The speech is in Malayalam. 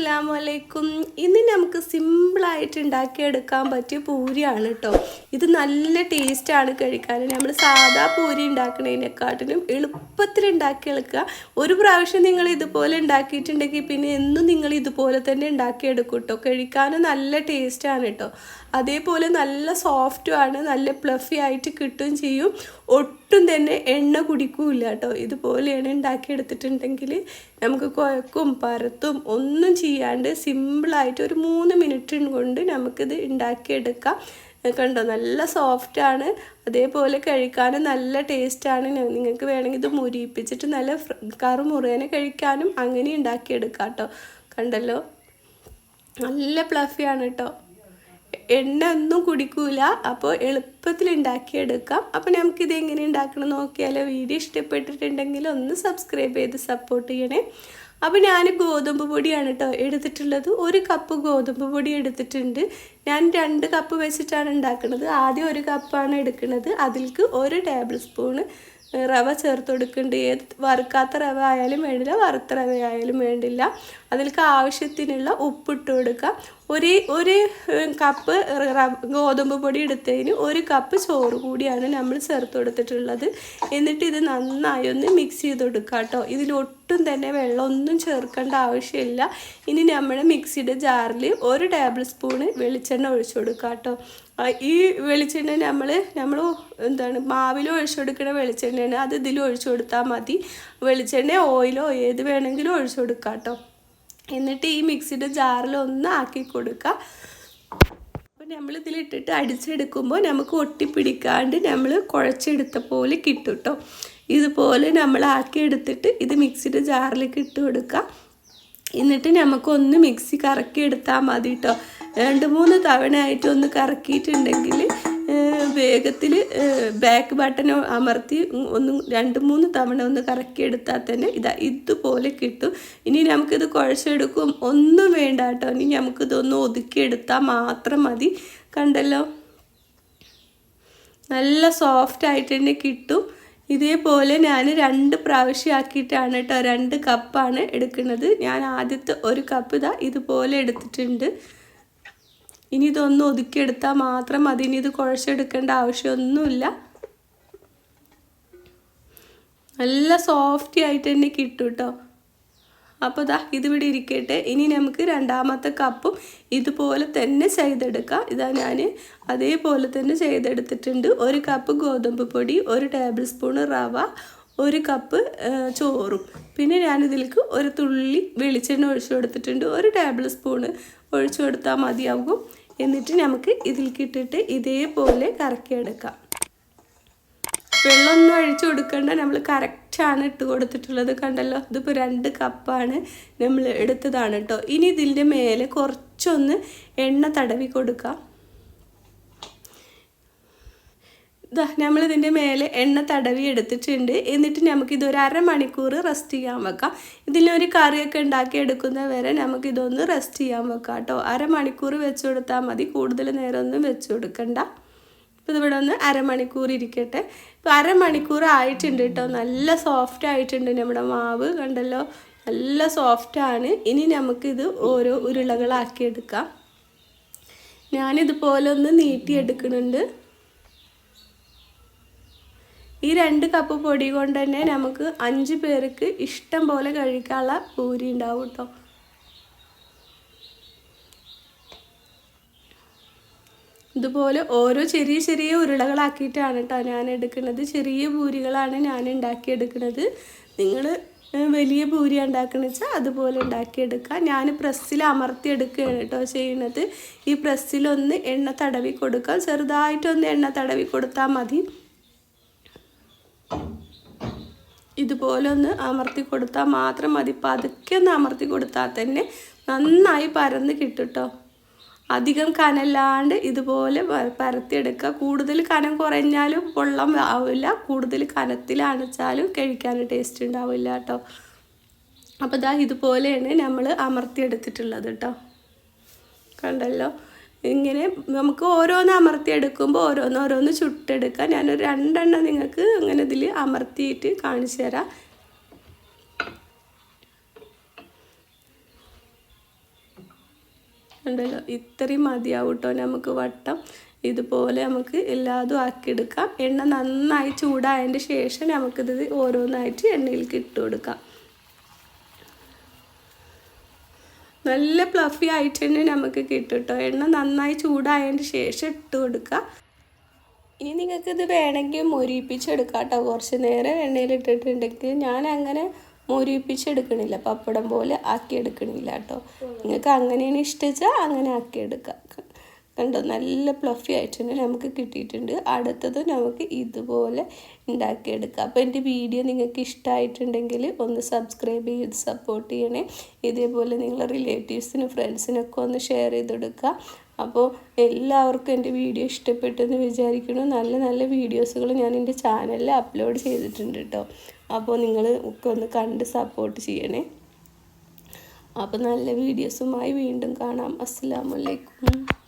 അസ്സാം ഇന്ന് നമുക്ക് സിമ്പിളായിട്ട് ഉണ്ടാക്കിയെടുക്കാൻ പറ്റിയ പൂരിയാണ് കേട്ടോ ഇത് നല്ല ടേസ്റ്റാണ് കഴിക്കാൻ നമ്മൾ സാധാ പൂരി ഉണ്ടാക്കുന്നതിനെക്കാട്ടിലും എളുപ്പത്തിൽ ഉണ്ടാക്കിയെടുക്കുക ഒരു പ്രാവശ്യം നിങ്ങൾ ഇതുപോലെ ഉണ്ടാക്കിയിട്ടുണ്ടെങ്കിൽ പിന്നെ എന്നും നിങ്ങൾ ഇതുപോലെ തന്നെ ഉണ്ടാക്കിയെടുക്കും കേട്ടോ കഴിക്കാനും നല്ല ടേസ്റ്റാണ് കേട്ടോ അതേപോലെ നല്ല സോഫ്റ്റുമാണ് നല്ല പ്ലഫി ആയിട്ട് കിട്ടുകയും ചെയ്യും. ഒട്ടും തന്നെ എണ്ണ കുടിക്കൂല കേട്ടോ. ഇതുപോലെയാണ് ഉണ്ടാക്കിയെടുത്തിട്ടുണ്ടെങ്കിൽ നമുക്ക് കുഴക്കും പരത്തും ഒന്നും ചെയ്യാണ്ട് സിമ്പിളായിട്ട് ഒരു മൂന്ന് മിനിറ്റ് കൊണ്ട് നമുക്കിത് ഉണ്ടാക്കിയെടുക്കാം. കണ്ടോ? നല്ല സോഫ്റ്റാണ് അതേപോലെ കഴിക്കാനും നല്ല ടേസ്റ്റാണ് നിങ്ങൾക്ക് വേണമെങ്കിൽ ഇത് മുരിപ്പിച്ചിട്ട് നല്ല കറു മുറുകനെ കഴിക്കാനും അങ്ങനെ ഉണ്ടാക്കിയെടുക്കാം കേട്ടോ. കണ്ടല്ലോ? നല്ല പ്ലഫിയാണ് കേട്ടോ. എണ്ണ ഒന്നും കുടിക്കൂല. അപ്പോൾ എളുപ്പത്തിൽ ഉണ്ടാക്കിയെടുക്കാം. അപ്പോൾ നമുക്കിത് എങ്ങനെ ഉണ്ടാക്കണം നോക്കിയാലോ. വീഡിയോ ഇഷ്ടപ്പെട്ടിട്ടുണ്ടെങ്കിൽ ഒന്ന് സബ്സ്ക്രൈബ് ചെയ്ത് സപ്പോർട്ട് ചെയ്യണേ. അപ്പോൾ ഞാൻ ഗോതമ്പ് പൊടിയാണ് കേട്ടോ എടുത്തിട്ടുള്ളത്. ഒരു കപ്പ് ഗോതമ്പ് പൊടി എടുത്തിട്ടുണ്ട്. ഞാൻ രണ്ട് കപ്പ് വെച്ചിട്ടാണ് ഉണ്ടാക്കുന്നത് ആദ്യം ഒരു കപ്പാണ് എടുക്കുന്നത് അതിൽക്ക് ഒരു ടേബിൾ സ്പൂണ് റവ ചേർത്ത് കൊടുക്കുന്നുണ്ട് ഏത് വറുക്കാത്ത റവ ആയാലും വേണ്ടില്ല വറുത്ത റവ ആയാലും വേണ്ടില്ല. അതിൽക്ക് ആവശ്യത്തിനുള്ള ഉപ്പിട്ട് കൊടുക്കുക. ഒരു ഒരു കപ്പ് ഗോതമ്പ് പൊടി എടുത്തതിന് ഒരു കപ്പ് ചോറ് കൂടിയാണ് നമ്മൾ ചേർത്ത് കൊടുത്തിട്ടുള്ളത്. എന്നിട്ട് ഇത് നന്നായി ഒന്ന് മിക്സ് ചെയ്ത് കൊടുക്കുക കേട്ടോ ഇതിലൊട്ടും തന്നെ വെള്ളമൊന്നും ചേർക്കേണ്ട ആവശ്യമില്ല. ഇനി നമ്മൾ മിക്സിയുടെ ജാറിൽ ഒരു ടേബിൾ സ്പൂണ് വെളിച്ചെണ്ണ ഒഴിച്ചു കൊടുക്കുക കേട്ടോ ഈ വെളിച്ചെണ്ണ നമ്മൾ നമ്മൾ എന്താണ് മാവിൽ ഒഴിച്ചു കൊടുക്കുന്ന വെളിച്ചെണ്ണയാണ്. അത് ഇതിൽ ഒഴിച്ചു കൊടുത്താൽ മതി. വെളിച്ചെണ്ണ ഓയിലോ ഏത് വേണമെങ്കിലും ഒഴിച്ചു കൊടുക്കാം കേട്ടോ എന്നിട്ട് ഈ മിക്സിയുടെ ജാറിൽ ഒന്ന് ആക്കി കൊടുക്കുക അപ്പോൾ നമ്മൾ ഇതിലിട്ടിട്ട് അടിച്ചെടുക്കുമ്പോൾ നമുക്ക് ഒട്ടിപ്പിടിക്കാണ്ട് നമ്മൾ കുഴച്ചെടുത്ത പോലെ കിട്ടും കേട്ടോ ഇതുപോലെ നമ്മൾ ആക്കി എടുത്തിട്ട് ഇത് മിക്സിയുടെ ജാറിലേക്ക് ഇട്ട് കൊടുക്കുക എന്നിട്ട് നമുക്കൊന്ന് മിക്സി കറക്കി എടുത്താൽ മതി കേട്ടോ രണ്ട് മൂന്ന് തവണ ആയിട്ട് ഒന്ന് കറക്കിയിട്ടുണ്ടെങ്കിൽ വേഗത്തിൽ ബാക്ക് ബട്ടൺ അമർത്തി ഒന്ന് രണ്ട് മൂന്ന് തവണ ഒന്ന് കറക്കി എടുത്താൽ തന്നെ ഇതാ ഇതുപോലെ കിട്ടും. ഇനി നമുക്കിത് കുഴച്ചെടുക്കും. ഒന്നും വേണ്ട കേട്ടോ. ഇനി നമുക്കിതൊന്ന് ഒതുക്കിയെടുത്താൽ മാത്രം മതി. കണ്ടല്ലോ? നല്ല സോഫ്റ്റ് ആയിട്ട് തന്നെ കിട്ടും. ഇതേപോലെ ഞാൻ രണ്ട് പ്രാവശ്യം ആക്കിയിട്ടാണ് കേട്ടോ. രണ്ട് കപ്പാണ് എടുക്കുന്നത്. ഞാൻ ആദ്യത്തെ ഒരു കപ്പ് ഇതാ ഇതുപോലെ എടുത്തിട്ടുണ്ട്. ഇനി ഇതൊന്ന് ഒതുക്കിയെടുത്താൽ മാത്രം മതി. ഇനി ഇത് കുഴച്ചെടുക്കേണ്ട ആവശ്യമൊന്നുമില്ല. നല്ല സോഫ്റ്റി ആയിട്ട് തന്നെ കിട്ടും കേട്ടോ അപ്പോൾ ഇതാ ഇതിവിടെ ഇരിക്കട്ടെ. ഇനി നമുക്ക് രണ്ടാമത്തെ കപ്പും ഇതുപോലെ തന്നെ ചെയ്തെടുക്കാം. ഇതാ ഞാൻ അതേപോലെ തന്നെ ചെയ്തെടുത്തിട്ടുണ്ട്. ഒരു കപ്പ് ഗോതമ്പ് പൊടി ഒരു ടേബിൾ സ്പൂണ് റവ ഒരു കപ്പ് ചോറും. പിന്നെ ഞാനിതിലേക്ക് ഒരു തുള്ളി വെളിച്ചെണ്ണ ഒഴിച്ചു കൊടുത്തിട്ടുണ്ട്. ഒരു ടേബിൾ സ്പൂണ് ഒഴിച്ചു കൊടുത്താൽ മതിയാകും. എന്നിട്ട് നമുക്ക് ഇതിൽ ഇട്ടിട്ട് ഇതേപോലെ കറക്കിയെടുക്കാം. വെള്ളമൊന്നും അഴിച്ചു കൊടുക്കേണ്ട. നമ്മൾ കറക്റ്റാണ് ഇട്ട് കൊടുത്തിട്ടുള്ളത് കണ്ടല്ലോ? ഇതിപ്പോൾ രണ്ട് കപ്പാണ് നമ്മൾ എടുത്തതാണ് കേട്ടോ. ഇനി ഇതിന്റെ മേലെ കുറച്ചൊന്ന് എണ്ണ തടവി കൊടുക്കാം ഇതാ നമ്മളിതിന്റെ മേലെ എണ്ണ തടവി എടുത്തിട്ടുണ്ട് എന്നിട്ട് നമുക്ക് ഇതൊരു അരമണിക്കൂർ റെസ്റ്റ് ചെയ്യാൻ വെക്കാം. ഇതിലൊരു കറിയൊക്കെ ഉണ്ടാക്കി എടുക്കുന്ന വരെ നമുക്കിതൊന്ന് റെസ്റ്റ് ചെയ്യാൻ വെക്കാം കേട്ടോ. അരമണിക്കൂർ വെച്ച് കൊടുത്താൽ മതി. കൂടുതൽ നേരമൊന്നും വെച്ച് കൊടുക്കണ്ട. അപ്പോൾ ഇതിവിടെ ഒന്ന് അരമണിക്കൂർ ഇരിക്കട്ടെ. ഇപ്പോൾ അരമണിക്കൂർ ആയിട്ടുണ്ട് കേട്ടോ. നല്ല സോഫ്റ്റ് ആയിട്ടുണ്ട് നമ്മുടെ മാവ്. കണ്ടല്ലോ? നല്ല സോഫ്റ്റാണ് ഇനി നമുക്കിത് ഓരോ ഉരുളകളാക്കി എടുക്കാം ഞാനിതുപോലെ ഒന്ന് നീട്ടിയെടുക്കുന്നുണ്ട്. ഈ രണ്ട് കപ്പ് പൊടി കൊണ്ട് തന്നെ നമുക്ക് അഞ്ച് പേർക്ക് ഇഷ്ടം പോലെ കഴിക്കാനുള്ള പൂരി ഉണ്ടാവും കേട്ടോ ഇതുപോലെ ഓരോ ചെറിയ ചെറിയ ഉരുളകളാക്കിയിട്ടാണ് കേട്ടോ ഞാൻ എടുക്കുന്നത്. ചെറിയ പൂരികളാണ് ഞാൻ ഉണ്ടാക്കിയെടുക്കുന്നത്. നിങ്ങൾ വലിയ പൂരി ഉണ്ടാക്കണ വെച്ചാൽ അതുപോലെ ഉണ്ടാക്കിയെടുക്കുക ഞാൻ പ്രസ്സിൽ അമർത്തിയെടുക്കുകയാണ് കേട്ടോ ചെയ്യുന്നത്. ഈ പ്രസ്സിലൊന്ന് എണ്ണ തടവി കൊടുക്കുക ചെറുതായിട്ടൊന്ന് എണ്ണ തടവി കൊടുത്താൽ മതി. ഇതുപോലെ ഒന്ന് അമർത്തി കൊടുത്താൽ മാത്രം മതി. പതുക്കെ ഒന്ന് അമർത്തി കൊടുത്താൽ തന്നെ നന്നായി പരന്ന് കിട്ടുട്ടോ. കേട്ടോ അധികം കനല്ലാണ്ട് ഇതുപോലെ പരത്തിയെടുക്കുക കൂടുതൽ കനം കുറഞ്ഞാലും പൊള്ളം ആവില്ല. കൂടുതൽ കനത്തിലാണിച്ചാലും കഴിക്കാൻ ടേസ്റ്റ് ഉണ്ടാവില്ല കേട്ടോ. അപ്പോൾ ഇതാ ഇതുപോലെയാണ് നമ്മൾ അമർത്തിയെടുത്തിട്ടുള്ളത് കേട്ടോ. കണ്ടല്ലോ? ഇങ്ങനെ നമുക്ക് ഓരോന്ന് അമർത്തിയെടുക്കുമ്പോൾ ഓരോന്ന് ഓരോന്ന് ചുട്ടെടുക്കാം. ഞാനൊരു രണ്ടെണ്ണം നിങ്ങൾക്ക് അങ്ങനെ ഇതിൽ അമർത്തിയിട്ട് കാണിച്ചു തരാം. ഉണ്ടല്ലോ ഇത്രയും മതിയാവും കേട്ടോ നമുക്ക് വട്ടം. ഇതുപോലെ നമുക്ക് എല്ലാതും ആക്കിയെടുക്കാം. എണ്ണ നന്നായി ചൂടായതിന്റെ ശേഷം നമുക്കിത് ഓരോന്നായിട്ട് എണ്ണയിൽ ഇട്ട് കൊടുക്കാം. നല്ല പ്ലഫി ആയിട്ട് തന്നെ നമുക്ക് കിട്ടും കേട്ടോ എണ്ണ നന്നായി ചൂടായതിന്റെ ശേഷം ഇട്ട് കൊടുക്കുക ഇനി നിങ്ങൾക്ക് ഇത് വേണമെങ്കിൽ മൊരിപ്പിച്ചെടുക്കാം കേട്ടോ കുറച്ച് നേരം എണ്ണയിൽ ഇട്ടിട്ടുണ്ടെങ്കിൽ ഞാൻ അങ്ങനെ മൊരിപ്പിച്ചെടുക്കണില്ല. പപ്പടം പോലെ ആക്കിയെടുക്കണില്ല കേട്ടോ. നിങ്ങൾക്ക് അങ്ങനെയാണ് ഇഷ്ടിച്ചാൽ അങ്ങനെ ആക്കിയെടുക്കാം. കണ്ടോ നല്ല പ്ലഫി ആയിട്ട് തന്നെ നമുക്ക് കിട്ടിയിട്ടുണ്ട്. അടുത്തത് നമുക്ക് ഇതുപോലെ ഉണ്ടാക്കിയെടുക്കാം. അപ്പോൾ എന്റെ വീഡിയോ നിങ്ങൾക്ക് ഇഷ്ടമായിട്ടുണ്ടെങ്കിൽ ഒന്ന് സബ്സ്ക്രൈബ് ചെയ്ത് സപ്പോർട്ട് ചെയ്യണേ. ഇതേപോലെ നിങ്ങളുടെ റിലേറ്റീവ്സിനും ഫ്രണ്ട്സിനൊക്കെ ഒന്ന് ഷെയർ ചെയ്തെടുക്കുക അപ്പോൾ എല്ലാവർക്കും എന്റെ വീഡിയോ ഇഷ്ടപ്പെട്ടെന്ന് വിചാരിക്കുന്നു. നല്ല നല്ല വീഡിയോസുകൾ ഞാൻ എന്റെ ചാനലിൽ അപ്ലോഡ് ചെയ്തിട്ടുണ്ട് കേട്ടോ. അപ്പോൾ നിങ്ങൾ ഒക്കെ ഒന്ന് കണ്ട് സപ്പോർട്ട് ചെയ്യണേ. അപ്പോൾ നല്ല വീഡിയോസുമായി വീണ്ടും കാണാം. അസ്സാമലൈക്കും